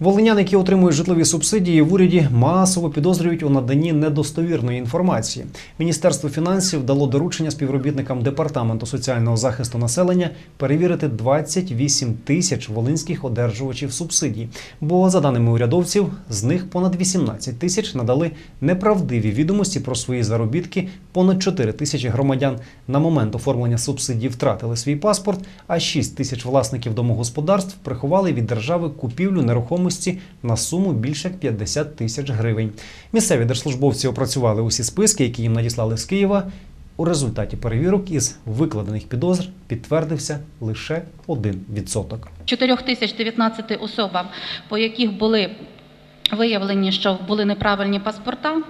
Волиняни, які отримують житлові субсидії в уряді, масово підозрюють у наданні недостовірної інформації. Міністерство фінансів дало доручення співробітникам департаменту соціального захисту населення перевірити 28 тисяч волинських одержувачів субсидій. Бо, за даними урядовців, з них понад 18 тисяч надали неправдиві відомості про свої заробітки. Понад 4 тисячі громадян на момент оформлення субсидій втратили свій паспорт, а 6 тисяч власників домогосподарств приховали від держави купівлю нерухомості на суму більше 50 тисяч гривень. Місцеві держслужбовці опрацювали усі списки, які їм надіслали з Києва. У результаті перевірок із викладених підозр підтвердився лише 1%. 4019 особам, по яких були виявлені, що були неправильні паспорта,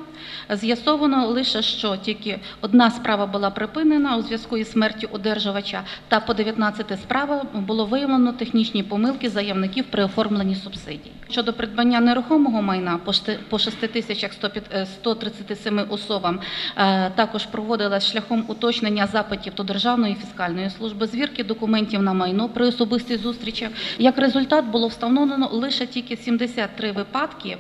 з'ясовано лише, що тільки одна справа була припинена у зв'язку із смертю одержувача, та по 19 справах було виявлено технічні помилки заявників при оформленні субсидій. Щодо придбання нерухомого майна по шти- по 6137 особам е, також проводилась шляхом уточнення запитів до Державної фіскальної служби, звірки документів на майно при особистих зустрічах. Як результат було встановлено лише тільки 73 випадки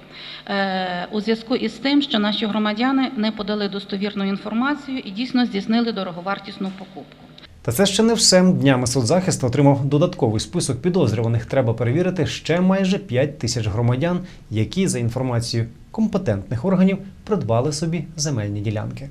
е, у зв'язку із тим, що наші громадяни не подали достовірну інформацію і дійсно здійснили дороговартісну покупку. Та це ще не все. Днями соцзахист отримав додатковий список підозрюваних. Треба перевірити ще майже 5 тисяч громадян, які за інформацією компетентних органів придбали собі земельні ділянки.